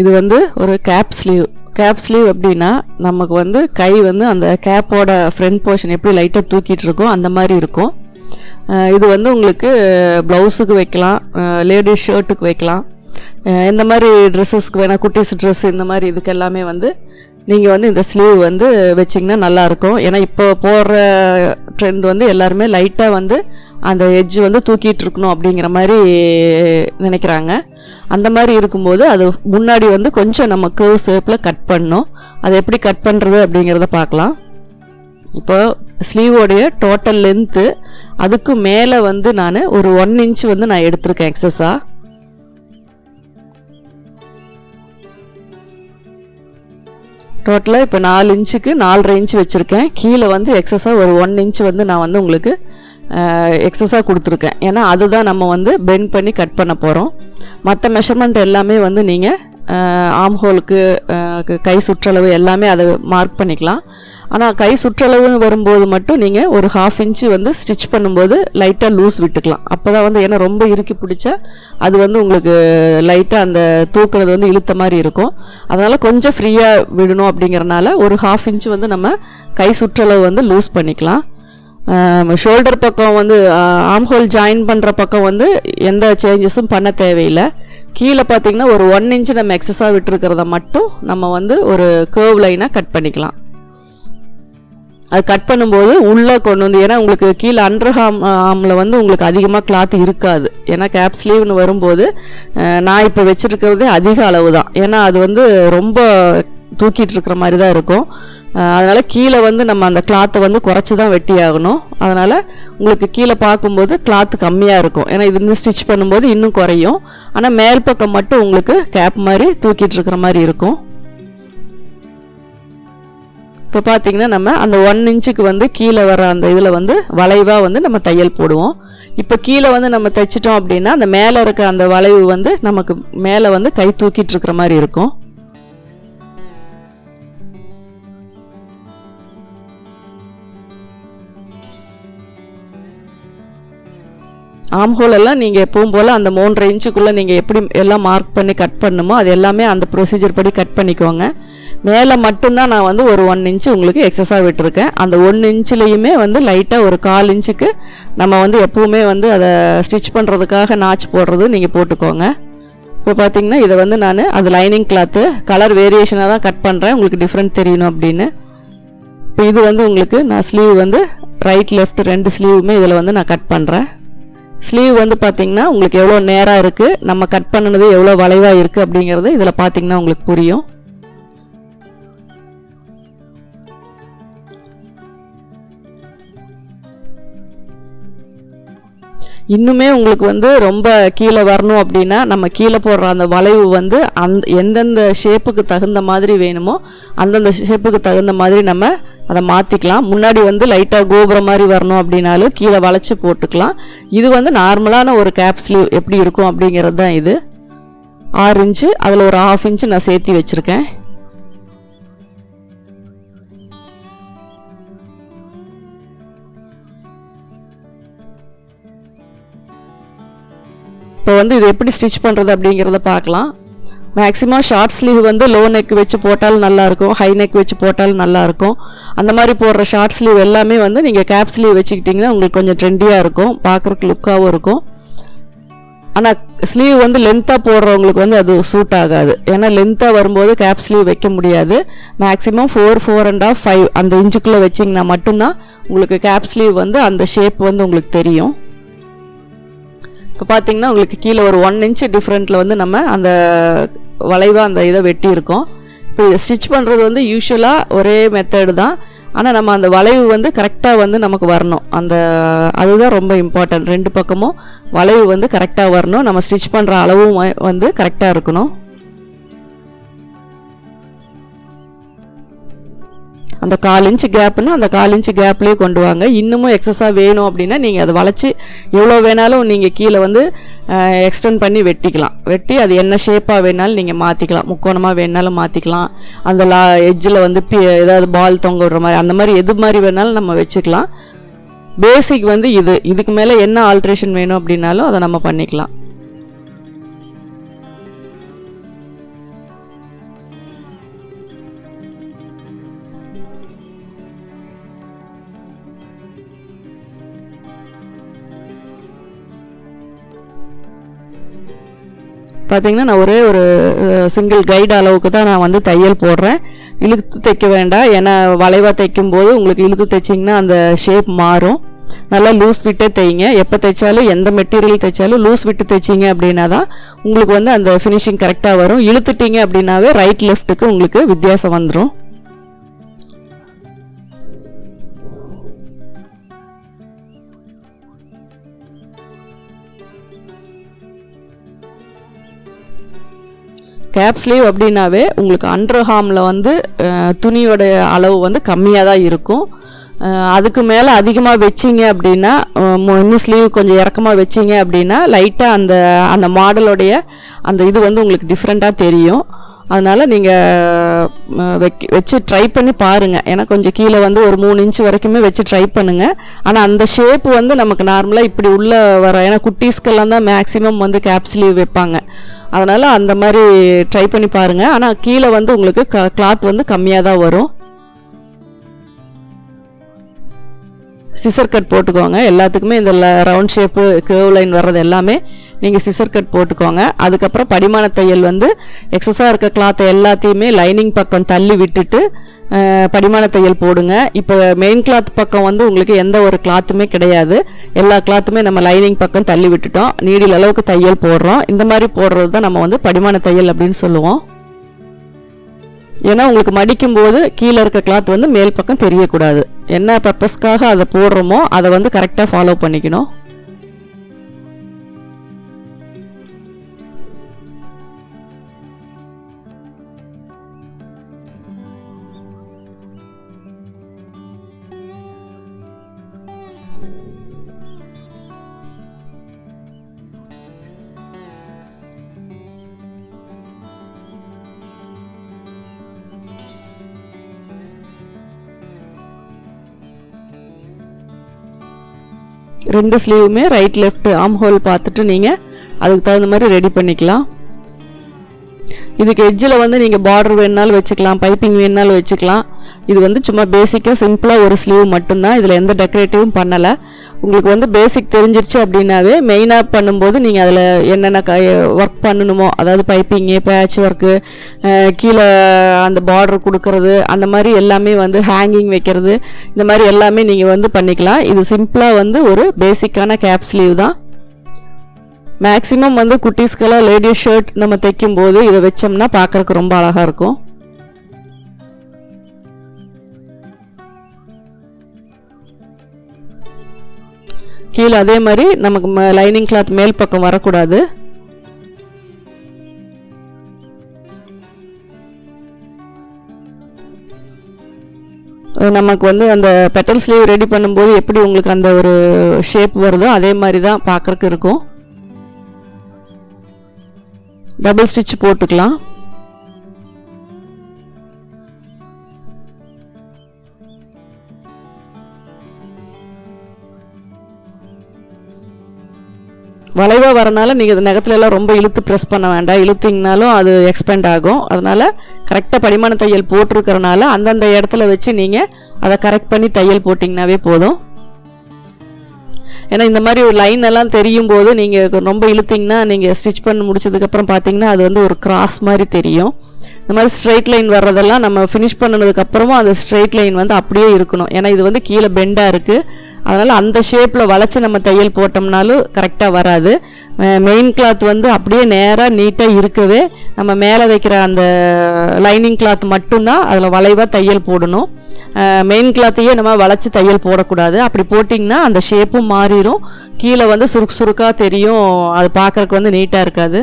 இது வந்து ஒரு கேப் ஸ்லீவ் கேப் ஸ்லீவ் அப்படின்னா நமக்கு வந்து கை வந்து அந்த கேப்போட ஃப்ரண்ட் போர்ஷன் எப்படி லைட்டாக தூக்கிட்டு இருக்கோ அந்த மாதிரி இருக்கும். இது வந்து உங்களுக்கு ப்ளவுஸுக்கு வைக்கலாம் லேடிஸ் ஷர்ட்டுக்கு வைக்கலாம். இந்த மாதிரி ட்ரெஸ்ஸஸ்க்கு வேணால் குட்டீஸ் ட்ரெஸ் இந்த மாதிரி இதுக்கு எல்லாமே வந்து நீங்கள் வந்து இந்த ஸ்லீவ் வந்து வச்சிங்கன்னா நல்லாயிருக்கும். ஏன்னா இப்போ போடுற ட்ரெண்ட் வந்து எல்லாருமே லைட்டாக வந்து அந்த எஜ்ஜு வந்து தூக்கிட்டு இருக்கணும் அப்படிங்கிற மாதிரி நினைக்கிறாங்க. அந்த மாதிரி இருக்கும்போது அது முன்னாடி வந்து கொஞ்சம் நம்ம கேர்வ் ஷேப்பில் கட் பண்ணணும். அதை எப்படி கட் பண்ணுறது அப்படிங்கிறத பார்க்கலாம். இப்போ ஸ்லீவோடைய டோட்டல் லென்த்து அதுக்கு மேலே வந்து நான் ஒரு ஒன் இன்ச் வந்து நான் எடுத்திருக்கேன் எக்ஸஸாக டோட்டலாக இப்போ நாலு இன்ச்சுக்கு நாலரை இன்ச்சு வச்சுருக்கேன். கீழே வந்து எக்ஸஸாக ஒரு ஒன் இன்ச் வந்து நான் வந்து உங்களுக்கு எக்ஸஸாக கொடுத்துருக்கேன். ஏன்னா அதுதான் நம்ம வந்து பெண்ட் பண்ணி கட் பண்ண போகிறோம் மற்ற மெஷர்மெண்ட் எல்லாமே வந்து நீங்கள் ஆம் ஹோலுக்கு கை சுற்றளவு எல்லாமே அதை மார்க் பண்ணிக்கலாம். ஆனால் கை சுற்றளவுன்னு வரும்போது மட்டும் நீங்கள் ஒரு ஹாஃப் இன்ச்சு வந்து ஸ்டிச் பண்ணும்போது லைட்டாக லூஸ் விட்டுக்கலாம். அப்போ தான் வந்து ஏன்னா ரொம்ப இறுக்கி பிடிச்சா அது வந்து உங்களுக்கு லைட்டாக அந்த தூக்குறது வந்து இழுத்த மாதிரி இருக்கும். அதனால் கொஞ்சம் ஃப்ரீயாக விடணும் அப்படிங்கிறனால ஒரு ஹாஃப் இன்ச்சு வந்து நம்ம கை சுற்றளவு வந்து லூஸ் பண்ணிக்கலாம். ஷோல்டர் பக்கம் வந்து ஆம்ஹோல் ஜாயின் பண்ணுற பக்கம் வந்து எந்த சேஞ்சஸும் பண்ண தேவையில்லை. கீழே பார்த்தீங்கன்னா ஒரு ஒன் இன்ச்சு நம்ம எக்ஸஸாக விட்டுருக்கிறத மட்டும் நம்ம வந்து ஒரு கேர்வ் லைனாக கட் பண்ணிக்கலாம். அது கட் பண்ணும்போது உள்ளே கொண்டு வந்து ஏன்னா உங்களுக்கு கீழே அண்டர் ஹாம் ஆமில் வந்து உங்களுக்கு அதிகமாக கிளாத் இருக்காது. ஏன்னா கேப் ஸ்லீவ்னு வரும்போது uh, நான் இப்போ வச்சுருக்கிறதே அதிக அளவு தான் ஏன்னா அது வந்து ரொம்ப தூக்கிட்டு இருக்கிற மாதிரி தான் இருக்கும் uh, அதனால் கீழே வந்து நம்ம அந்த கிளாத்தை வந்து குறைச்சி தான் வெட்டி ஆகணும் அதனால் உங்களுக்கு கீழே பார்க்கும்போது கிளாத்து கம்மியாக இருக்கும். ஏன்னா இது இன்னும் ஸ்டிச் பண்ணும்போது இன்னும் குறையும். ஆனால் மேல் பக்கம் மட்டும் உங்களுக்கு கேப் மாதிரி தூக்கிட்டு இருக்கிற மாதிரி இருக்கும். இப்போ பார்த்தீங்கன்னா நம்ம அந்த ஒன் இன்ச்சுக்கு வந்து கீழே வர அந்த இதில் வந்து வளைவாக வந்து நம்ம தையல் போடுவோம். இப்போ கீழே வந்து நம்ம தைச்சிட்டோம் அப்படின்னா அந்த மேலே இருக்க அந்த வளைவு வந்து நமக்கு மேலே வந்து கை தூக்கிட்டு இருக்கிற மாதிரி இருக்கும். ஆம்ஹோல் எல்லாம் நீங்கள் எப்பவும் போல் அந்த மூன்றரை இன்ச்சுக்குள்ளே நீங்கள் எப்படி எல்லாம் மார்க் பண்ணி கட் பண்ணுமோ அது எல்லாமே அந்த ப்ரொசீஜர் படி கட் பண்ணிக்கோங்க. மேலே மட்டும்தான் நான் வந்து ஒரு ஒன் இன்ச்சு உங்களுக்கு எக்ஸஸாக விட்டுருக்கேன். அந்த ஒன் இன்ச்சுலேயுமே வந்து லைட்டாக ஒரு கால் இன்ச்சுக்கு நம்ம வந்து எப்பவுமே வந்து அதை ஸ்டிச் பண்ணுறதுக்காக நாச்சு போடுறது நீங்கள் போட்டுக்கோங்க. இப்போ பார்த்தீங்கன்னா இதை வந்து நான் அது லைனிங் கிளாத்து கலர் வேரியேஷனாக தான் கட் பண்ணுறேன் உங்களுக்கு டிஃப்ரெண்ட் தெரியணும் அப்படின்னு. இப்போ இது வந்து உங்களுக்கு நான் ஸ்லீவ் வந்து ரைட் லெஃப்ட் ரெண்டு ஸ்லீவுமே இதில் வந்து நான் கட் பண்ணுறேன் ஸ்லீவ் வந்து பார்த்தீங்கன்னா உங்களுக்கு எவ்வளோ நேராக இருக்குது நம்ம கட் பண்ணினது எவ்வளோ வளைவாக இருக்குது அப்படிங்கிறது இதில் பார்த்தீங்கன்னா உங்களுக்கு புரியும். இன்னுமே உங்களுக்கு வந்து ரொம்ப கீழே வரணும் அப்படின்னா நம்ம கீழே போடுற அந்த வளைவு வந்து அந்த எந்தெந்த ஷேப்புக்கு தகுந்த மாதிரி வேணுமோ அந்தந்த ஷேப்புக்கு தகுந்த மாதிரி நம்ம அதை மாற்றிக்கலாம் முன்னாடி வந்து லைட்டாக கோபுரம் மாதிரி வரணும் அப்படின்னாலும் கீழே வளைச்சி போட்டுக்கலாம். இது வந்து நார்மலான ஒரு கேப் ஸ்லீவ் எப்படி இருக்கும் அப்படிங்கிறது தான் இது. ஆறு இன்ச்சு அதில் ஒரு ஹாஃப் இன்ச்சு நான் சேர்த்தி வச்சுருக்கேன். இப்போ வந்து இது எப்படி ஸ்டிச் பண்ணுறது அப்படிங்கிறத பார்க்கலாம். மேக்ஸிமம் ஷார்ட் ஸ்லீவ் வந்து லோ நெக் வச்சு போட்டாலும் நல்லாயிருக்கும் ஹை நெக் வச்சு போட்டாலும் நல்லாயிருக்கும். அந்த மாதிரி போடுற ஷார்ட் ஸ்லீவ் எல்லாமே வந்து நீங்கள் கேப் ஸ்லீவ் வச்சுக்கிட்டிங்கன்னா உங்களுக்கு கொஞ்சம் ட்ரெண்டியாக இருக்கும் பார்க்குறக்கு லுக்காகவும் இருக்கும். ஆனால் ஸ்லீவ் வந்து லென்த்தாக போடுறவங்களுக்கு வந்து அது சூட் ஆகாது. ஏன்னா லென்த்தாக வரும்போது கேப் ஸ்லீவ் வைக்க முடியாது. Maximum four four and half five அந்த இன்ச்சுக்குள்ளே வச்சிங்கன்னா மட்டும்தான் உங்களுக்கு கேப் ஸ்லீவ் வந்து அந்த ஷேப் வந்து உங்களுக்கு தெரியும். இப்போ பார்த்தீங்கன்னா உங்களுக்கு கீழே ஒரு ஒன் இன்ச் டிஃப்ரெண்ட்டில் வந்து நம்ம அந்த வளைவாக அந்த இதை வெட்டி இருக்கோம் இப்போ இதை ஸ்டிச் பண்ணுறது வந்து யூஸ்வலாக ஒரே மெத்தடு தான். ஆனால் நம்ம அந்த வளைவு வந்து கரெக்டாக வந்து நமக்கு வரணும். அந்த அதுதான் ரொம்ப இம்பார்ட்டன்ட் ரெண்டு பக்கமும் வளைவு வந்து கரெக்டாக வரணும். நம்ம ஸ்டிச் பண்ணுற அளவும் வந்து கரெக்டாக இருக்கணும். அந்த கால் இன்ச் கேப்னா அந்த கால் இன்ச் கேப்லேயே கொண்டு வாங்க. இன்னமும் எக்ஸஸாக வேணும் அப்படின்னா நீங்கள் அதை வளைச்சி எவ்வளோ வேணாலும் நீங்கள் கீழே வந்து எக்ஸ்டெண்ட் பண்ணி வெட்டிக்கலாம். வெட்டி அது என்ன ஷேப்பாக வேணாலும் நீங்கள் மாற்றிக்கலாம் முக்கோணமாக வேணாலும் மாற்றிக்கலாம் அந்த லா எஜ்ஜில் வந்து பி ஏதாவது பால் தொங்க விடுற மாதிரி அந்த மாதிரி எது மாதிரி வேணாலும் நம்ம வச்சுக்கலாம். பேசிக் வந்து இது. இதுக்கு மேலே என்ன ஆல்ட்ரேஷன் வேணும் அப்படின்னாலும் அதை நம்ம பண்ணிக்கலாம். பார்த்தீங்கன்னா நான் ஒரே ஒரு சிங்கிள் கைடு அளவுக்கு தான் நான் வந்து தையல் போடுறேன். இழுத்து தைக்க வேண்டாம். ஏன்னா வளைவாக தைக்கும் போது உங்களுக்கு இழுத்து தைச்சிங்கன்னா அந்த ஷேப் மாறும். நல்லா லூஸ் விட்டே தைங்க. எப்போ தைச்சாலும் எந்த மெட்டீரியல் தைச்சாலும் லூஸ் விட்டு தைச்சிங்க அப்படின்னா தான் உங்களுக்கு வந்து அந்த ஃபினிஷிங் கரெக்டாக வரும். இழுத்துட்டீங்க அப்படின்னாவே ரைட் லெஃப்ட்டுக்கு உங்களுக்கு வித்தியாசம் வந்துடும் டேப் ஸ்லீவ் அப்படின்னாவே உங்களுக்கு அண்டர் வந்து துணியோட அளவு வந்து கம்மியாக தான் இருக்கும் அதுக்கு மேலே அதிகமாக வச்சிங்க அப்படின்னா இன்னும் ஸ்லீவ் கொஞ்சம் இறக்கமாக வச்சிங்க அப்படின்னா லைட்டாக அந்த அந்த மாடலுடைய அந்த இது வந்து உங்களுக்கு டிஃப்ரெண்ட்டாக தெரியும். அதனால் நீங்கள் வைக்க வச்சு ட்ரை பண்ணி பாருங்கள் ஏன்னா கொஞ்சம் கீழே வந்து ஒரு மூணு இன்ச்சு வரைக்குமே வச்சு ட்ரை பண்ணுங்கள் ஆனால் அந்த ஷேப் வந்து நமக்கு நார்மலாக இப்படி உள்ளே வர ஏன்னா குட்டீஸ்க்கெல்லாம் தான் மேக்ஸிமம் வந்து கேப்சுலீவ் வைப்பாங்க. அதனால் அந்த மாதிரி ட்ரை பண்ணி பாருங்கள் ஆனால் கீழே வந்து உங்களுக்கு க கிளாத் வந்து கம்மியாக தான் வரும். சிசர் கட் போட்டுக்கோங்க. எல்லாத்துக்குமே இந்த ரவுண்ட் ஷேப்பு கேர்வ் லைன் வர்றது எல்லாமே நீங்கள் சிசர் கட் போட்டுக்கோங்க. அதுக்கப்புறம் படிமான தையல் வந்து எக்ஸஸாக இருக்க கிளாத்தை எல்லாத்தையுமே லைனிங் பக்கம் தள்ளி விட்டுட்டு படிமான தையல் போடுங்க. இப்போ மெயின் கிளாத் பக்கம் வந்து உங்களுக்கு எந்த ஒரு கிளாத்துமே கிடையாது. எல்லா கிளாத்துமே நம்ம லைனிங் பக்கம் தள்ளி விட்டுட்டோம். நீடில் அளவுக்கு தையல் போடுறோம். இந்த மாதிரி போடுறது தான் நம்ம வந்து படிமான தையல் அப்படின்னு சொல்லுவோம். ஏன்னா உங்களுக்கு மடிக்கும் போது கீழே இருக்க கிளாத் வந்து மேல் பக்கம் தெரியக்கூடாது. என்ன பர்பஸ்க்காக அதை போடுறோமோ அதை வந்து கரெக்டாக ஃபாலோ பண்ணிக்கணும். ரெண்டு ஸ்லீவுமே ரைட் லெஃப்ட் ஆம் ஹோல் பார்த்துட்டு நீங்கள் அதுக்கு தகுந்த மாதிரி ரெடி பண்ணிக்கலாம். இதுக்கு எட்ஜில் வந்து நீங்கள் பார்டர் வேணுனாலும் வச்சுக்கலாம் பைப்பிங் வேணுனாலும் வச்சுக்கலாம். இது வந்து சும்மா பேசிக்காக சிம்பிளாக ஒரு ஸ்லீவ் மட்டும்தான். இதில் எந்த டெக்கரேட்டிவும் பண்ணலை. உங்களுக்கு வந்து பேசிக் தெரிஞ்சிருச்சு அப்படின்னாவே மெயினாக பண்ணும்போது நீங்கள் அதில் என்னென்ன க ஒர்க் பண்ணணுமோ அதாவது பைப்பிங்கு பேட்ச் ஒர்க்கு கீழே அந்த பார்டர் கொடுக்கறது அந்த மாதிரி எல்லாமே வந்து ஹேங்கிங் வைக்கிறது இந்த மாதிரி எல்லாமே நீங்கள் வந்து பண்ணிக்கலாம். இது சிம்பிளாக வந்து ஒரு பேசிக்கான கேப் ஸ்லீவ் தான். மேக்ஸிமம் வந்து குட்டீஸ்க்கெல்லாம் லேடிஸ் ஷர்ட் நம்ம தைக்கும்போது இதை வச்சோம்னா பார்க்குறக்கு ரொம்ப அழகாக இருக்கும். கீழே அதே மாதிரி நமக்கு லைனிங் கிளாத் மேல் பக்கம் வரக்கூடாது. நமக்கு வந்து அந்த பெட்டல் ஸ்லீவ் ரெடி பண்ணும்போது எப்படி உங்களுக்கு அந்த ஒரு ஷேப் வருதோ அதே மாதிரி தான் பார்க்குறக்கு இருக்கும். டபுள் ஸ்டிச் போட்டுக்கலாம். வளைவாக வரனால நீங்கள் நகத்துல எல்லாம் ரொம்ப இழுத்து ப்ரெஸ் பண்ண வேண்டாம். இழுத்திங்கனாலும் அது எக்ஸ்பெண்ட் ஆகும். அதனால் கரெக்டாக படிமான தையல் போட்டிருக்கறனால அந்தந்த இடத்துல வச்சு நீங்கள் அதை கரெக்ட் பண்ணி தையல் போட்டிங்கனாவே போதும். ஏன்னா இந்த மாதிரி ஒரு லைன் எல்லாம் தெரியும் போது நீங்கள் ரொம்ப இழுத்திங்கன்னா நீங்கள் ஸ்டிச் பண்ணி முடிச்சதுக்கப்புறம் பார்த்தீங்கன்னா அது வந்து ஒரு கிராஸ் மாதிரி தெரியும். இந்த மாதிரி ஸ்ட்ரைட் லைன் வர்றதெல்லாம் நம்ம ஃபினிஷ் பண்ணதுக்கப்புறமும் அந்த ஸ்ட்ரைட் லைன் வந்து அப்படியே இருக்கணும். ஏன்னா இது வந்து கீழே பெண்டாக இருக்குது அதனால் அந்த ஷேப்பில் வளைச்சி நம்ம தையல் போட்டோம்னாலும் கரெக்டாக வராது. மெயின் கிளாத் வந்து அப்படியே நேராக நீட்டாக இருக்கவே நம்ம மேலே வைக்கிற அந்த லைனிங் கிளாத் மட்டும்தான் அதில் வளைவாக தையல் போடணும். மெயின் கிளாத்தையே நம்ம வளைச்சி தையல் போடக்கூடாது. அப்படி போட்டிங்கன்னா அந்த ஷேப்பும் மாறிடும் கீழே வந்து சுருக்கு சுருக்காக தெரியும். அது பார்க்குறக்கு வந்து நீட்டாக இருக்காது.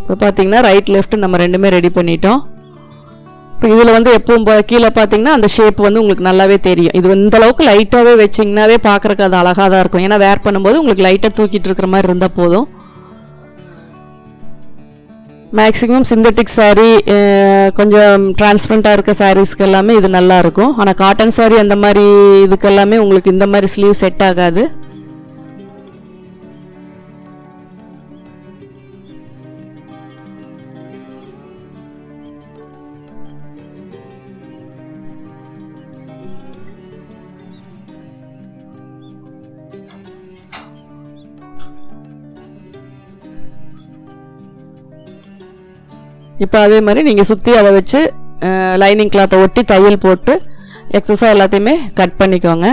இப்போ பார்த்தீங்கன்னா ரைட் லெஃப்ட் நம்ம ரெண்டுமே ரெடி பண்ணிட்டோம். இதில் வந்து எப்பவும் கீழே பார்த்தீங்கன்னா அந்த ஷேப் வந்து உங்களுக்கு நல்லாவே தெரியும். இது இந்த அளவுக்கு லைட்டாகவே வச்சிங்கனாவே பார்க்குறக்கு அது அழகாக தான் இருக்கும். ஏன்னா வேர் பண்ணும்போது உங்களுக்கு லைட்டாக தூக்கிட்டு இருக்கிற மாதிரி இருந்தால் போதும். மேக்ஸிமம் சிந்தட்டிக் சாரீ கொஞ்சம் டிரான்ஸ்பரண்ட்டாக இருக்க சாரீஸ்க்கு எல்லாமே இது நல்லாயிருக்கும் ஆனால் காட்டன் சாரீ அந்த மாதிரி இதுக்கெல்லாமே உங்களுக்கு இந்த மாதிரி ஸ்லீவ் செட் ஆகாது. இப்போ அதே மாதிரி நீங்கள் சுற்றி அதை வச்சு லைனிங் கிளாத்தை ஒட்டி தையல் போட்டு எக்ஸஸாக எல்லாத்தையுமே கட் பண்ணிக்கோங்க.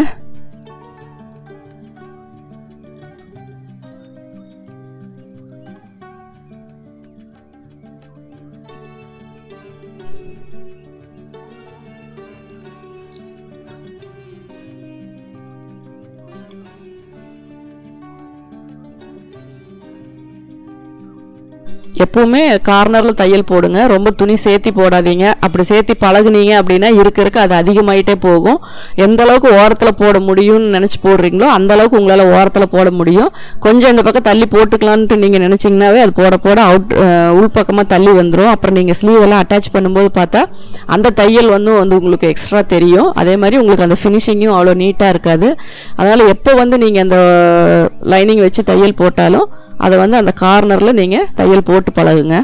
எப்பவுமே கார்னரில் தையல் போடுங்க. ரொம்ப துணி சேர்த்தி போடாதீங்க. அப்படி சேர்த்தி பழகுனீங்க அப்படின்னா இருக்க இருக்க அது அதிகமாயிட்டே போகும். எந்த அளவுக்கு ஓரத்தில் போட முடியும்னு நினச்சி போடுறீங்களோ அந்த அளவுக்கு உங்களால் ஓரத்தில் போட முடியும். கொஞ்சம் இந்த பக்கம் தள்ளி போட்டுக்கலான்ட்டு நீங்கள் நினச்சிங்கனாவே அது போட போட அவுட் உள்பக்கமாக தள்ளி வந்துடும் அப்புறம் நீங்கள் ஸ்லீவ் எல்லாம் அட்டாச் பண்ணும்போது பார்த்தா அந்த தையல் வந்து வந்து உங்களுக்கு எக்ஸ்ட்ரா தெரியும். அதே மாதிரி உங்களுக்கு அந்த ஃபினிஷிங்கும் அவ்வளோ நீட்டாக இருக்காது. அதனால் எப்போ வந்து நீங்கள் அந்த லைனிங் வச்சு தையல் போட்டாலும் அதை வந்து அந்த கார்னரில் நீங்கள் தையல் போட்டு பழகுங்க.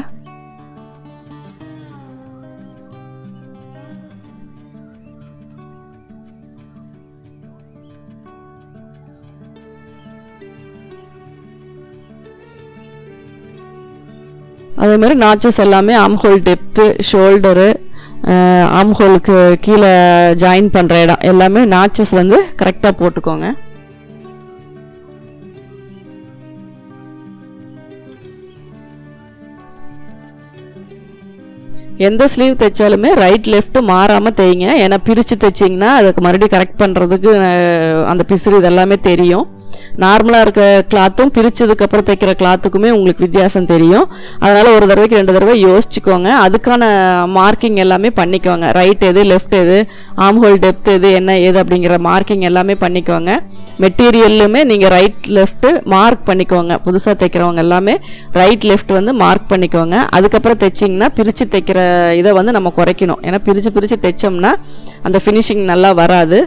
அதே மாதிரி நாச்சஸ் எல்லாமே ஆம்ஹோல் டெப்த்து ஷோல்டரு ஆம்ஹோலுக்கு கீழே ஜாயின் பண்ணுற இடம். எல்லாமே நாச்சஸ் வந்து கரெக்டாக போட்டுக்கோங்க. எந்த ஸ்லீவ் தைச்சாலுமே ரைட் லெஃப்ட் மாறாமல் தைங்க. ஏன்னா பிரித்து தைச்சிங்கன்னா அதுக்கு மறுபடியும் கரெக்ட் பண்ணுறதுக்கு அந்த பிசுறு இதெல்லாமே தெரியும். நார்மலாக இருக்க கிளாத்தும் பிரித்ததுக்கப்புறம் தைக்கிற கிளாத்துக்குமே உங்களுக்கு வித்தியாசம் தெரியும். அதனால் ஒரு தடவைக்கு ரெண்டு தடவை யோசிச்சுக்கோங்க. அதுக்கான மார்க்கிங் எல்லாமே பண்ணிக்கோங்க. ரைட் எது லெஃப்ட் எது ஆம் ஹோல் டெப்த் எது என்ன ஏது அப்படிங்கிற மார்க்கிங் எல்லாமே பண்ணிக்கோங்க. மெட்டீரியல்லுமே நீங்கள் ரைட் லெஃப்ட்டு மார்க் பண்ணிக்கோங்க. புதுசாக தைக்கிறவங்க எல்லாமே ரைட் லெஃப்ட் வந்து மார்க் பண்ணிக்கோங்க. அதுக்கப்புறம் தைச்சிங்கன்னா பிரித்து தைக்கிற இதை வந்து நம்ம குறைக்கணும். ஏன்னா பிரித்து பிரித்து தைச்சோம்னா அந்த ஃபினிஷிங் நல்லா வராது.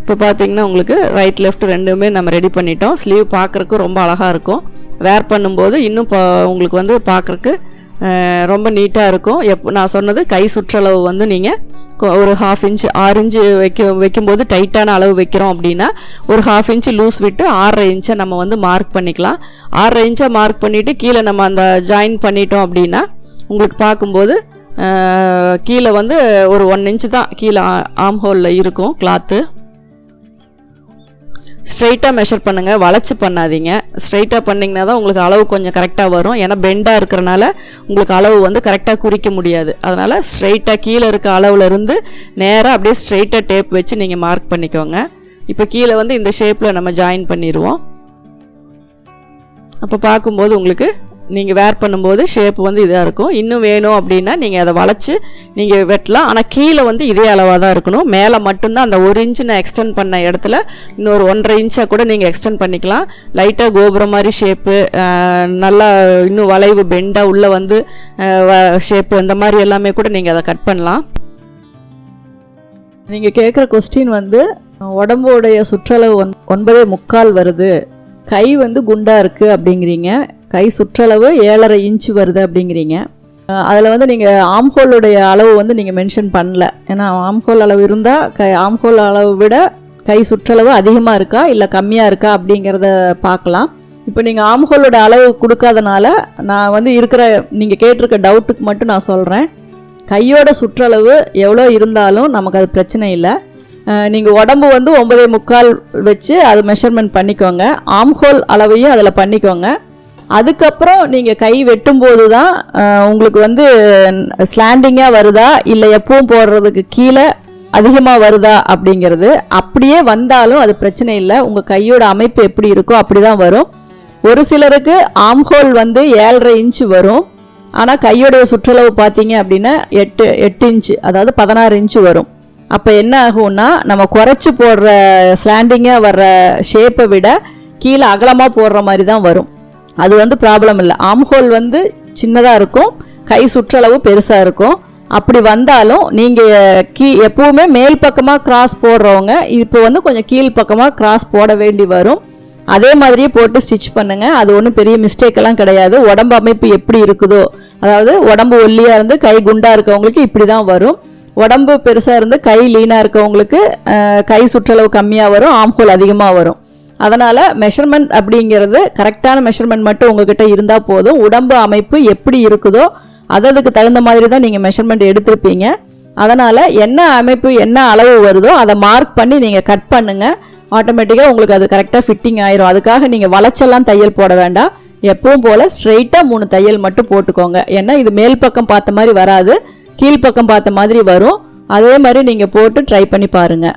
இப்போ பார்த்தீங்கன்னா உங்களுக்கு ரைட் லெஃப்ட் ரெண்டுமே நம்ம ரெடி பண்ணிட்டோம். ஸ்லீவ் பார்க்குறக்கு ரொம்ப அழகாக இருக்கும். வேர் பண்ணும்போது இன்னும் உங்களுக்கு வந்து பார்க்குறக்கு ரொம்ப நீட்டாக இருக்கும். எப் நான் சொன்னது கை சுற்றளவு வந்து நீங்கள் ஒரு ஹாஃப் இன்ச் ஆறு இன்ச்சு வைக்க வைக்கும்போது டைட்டான அளவு வைக்கிறோம் அப்படின்னா ஒரு ஹாஃப் இன்ச்சு லூஸ் விட்டு ஆறரை இன்ச்சை நம்ம வந்து மார்க் பண்ணிக்கலாம். ஆறரை இன்ச்சை மார்க் பண்ணிவிட்டு கீழே நம்ம அந்த ஜாயின் பண்ணிட்டோம் அப்படின்னா உங்களுக்கு பார்க்கும்போது கீழே வந்து ஒரு ஒன் இன்ச்சு தான் கீழே ஆம் ஹோலில் இருக்கும் கிளாத்து ஸ்ட்ரைட்டாக மெஷர் பண்ணுங்கள் வளைச்சி பண்ணாதீங்க. ஸ்ட்ரைட்டாக பண்ணிங்கன்னா தான் உங்களுக்கு அளவு கொஞ்சம் கரெக்டாக வரும். ஏன்னா பெண்டாக இருக்கிறனால உங்களுக்கு அளவு வந்து கரெக்டாக குறிக்க முடியாது. அதனால் ஸ்ட்ரைட்டாக கீழே இருக்க அளவுலேருந்து நேராக அப்படியே ஸ்ட்ரைட்டாக டேப் வச்சு நீங்கள் மார்க் பண்ணிக்கோங்க. இப்போ கீழே வந்து இந்த ஷேப்பில் நம்ம ஜாயின் பண்ணிடுவோம் அப்போ பார்க்கும்போது உங்களுக்கு நீங்கள் வேர் பண்ணும்போது ஷேப் வந்து இதாக இருக்கும். இன்னும் வேணும் அப்படின்னா நீங்கள் அதை வளைச்சி நீங்கள் வெட்டலாம். ஆனால் கீழே வந்து இதே அளவாக தான் இருக்கணும். மேலே மட்டும்தான் அந்த ஒரு இன்ச்சு நான் எக்ஸ்டெண்ட் பண்ண இடத்துல இன்னொரு ஒன்றரை இன்ச்சாக கூட நீங்கள் எக்ஸ்டெண்ட் பண்ணிக்கலாம். லைட்டாக கோபுரம் மாதிரி ஷேப்பு நல்லா இன்னும் வளைவு பெண்டாக உள்ளே வந்து ஷேப்பு இந்த மாதிரி எல்லாமே கூட நீங்கள் அதை கட் பண்ணலாம். நீங்கள் கேட்குற கொஸ்டின் வந்து உடம்போடைய சுற்றளவு ஒன் ஒன்பதே முக்கால் வருது. கை வந்து குண்டாக இருக்குது அப்படிங்கிறீங்க. கை சுற்றளவு ஏழரை இன்ச்சு வருது அப்படிங்கிறீங்க. அதில் வந்து நீங்கள் ஆம்ஹோலுடைய அளவு வந்து நீங்கள் மென்ஷன் பண்ணல. ஏன்னா ஆம்ஹோல் அளவு இருந்தால் க ஆம்ஹோல் அளவு விட கை சுற்றளவு அதிகமாக இருக்கா இல்லை கம்மியாக இருக்கா அப்படிங்கிறத பார்க்கலாம். இப்போ நீங்கள் ஆம்ஹோலோட அளவு கொடுக்காதனால நான் வந்து இருக்கிற நீங்கள் கேட்டிருக்க டவுட்டுக்கு மட்டும் நான் சொல்கிறேன் கையோட சுற்றளவு எவ்வளோ இருந்தாலும் நமக்கு அது பிரச்சனை இல்லை. நீங்கள் உடம்பு வந்து ஒன்பதே முக்கால் வச்சு அது மெஷர்மெண்ட் பண்ணிக்கோங்க. ஆம்ஹோல் அளவையும் அதில் பண்ணிக்கோங்க. அதுக்கப்புறம் நீங்கள் கை வெட்டும்போது தான் உங்களுக்கு வந்து ஸ்லாண்டிங்காக வருதா இல்லை எப்பவும் போடுறதுக்கு கீழே அதிகமாக வருதா அப்படிங்கிறது. அப்படியே வந்தாலும் அது பிரச்சனை இல்லை. உங்கள் கையோட அமைப்பு எப்படி இருக்கோ அப்படி தான் வரும். ஒரு சிலருக்கு ஆம்ஹோல் வந்து ஏழரை இன்ச்சு வரும். ஆனால் கையோடைய சுற்றளவு பார்த்தீங்க அப்படின்னா எட்டு எட்டு இன்ச்சு அதாவது பதினாறு இன்ச்சு வரும். அப்போ என்ன ஆகும்னா நம்ம குறைச்சி போடுற ஸ்லாண்டிங்காக வர்ற ஷேப்பை விட கீழே அகலமாக போடுற மாதிரி தான் வரும். அது வந்து ப்ராப்ளம் இல்லை. ஆம்ஹோல் வந்து சின்னதாக இருக்கும் கை சுற்றளவு பெருசாக இருக்கும். அப்படி வந்தாலும் நீங்கள் கீ எப்பவுமே மேல் பக்கமாக கிராஸ் போடுறவங்க இப்போ வந்து கொஞ்சம் கீழ் பக்கமாக கிராஸ் போட வேண்டி வரும். அதே மாதிரியே போட்டு ஸ்டிச் பண்ணுங்கள் அது ஒன்றும் பெரிய மிஸ்டேக் எல்லாம் கிடையாது. உடம்பு அமைப்பு எப்படி இருக்குதோ அதாவது உடம்பு ஒல்லியாக இருந்து கை குண்டாக இருக்கவங்களுக்கு இப்படி தான் வரும். உடம்பு பெருசாக இருந்து கை லீனாக இருக்கவங்களுக்கு கை சுற்றளவு கம்மியாக வரும் ஆம்ஹோல் அதிகமாக வரும். அதனால் மெஷர்மெண்ட் அப்படிங்கிறது கரெக்டான மெஷர்மெண்ட் மட்டும் உங்ககிட்ட இருந்தால் போதும். உடம்பு அமைப்பு எப்படி இருக்குதோ அததுக்கு தகுந்த மாதிரி தான் நீங்கள் மெஷர்மெண்ட் எடுத்திருப்பீங்க. அதனால் என்ன அமைப்பு என்ன அளவு வருதோ அதை மார்க் பண்ணி நீங்கள் கட் பண்ணுங்கள் ஆட்டோமேட்டிக்காக உங்களுக்கு அது கரெக்டாக ஃபிட்டிங் ஆயிரும். அதுக்காக நீங்கள் வளைச்செல்லாம் தையல் போட வேண்டாம். எப்பவும் போல் ஸ்ட்ரெயிட்டாக மூணு தையல் மட்டும் போட்டுக்கோங்க. ஏன்னா இது மேல் பக்கம் பார்த்த மாதிரி வராது. கீழ்ப்பக்கம் பார்த்த மாதிரி வரும். அதே மாதிரி நீங்கள் போட்டு ட்ரை பண்ணி பாருங்கள்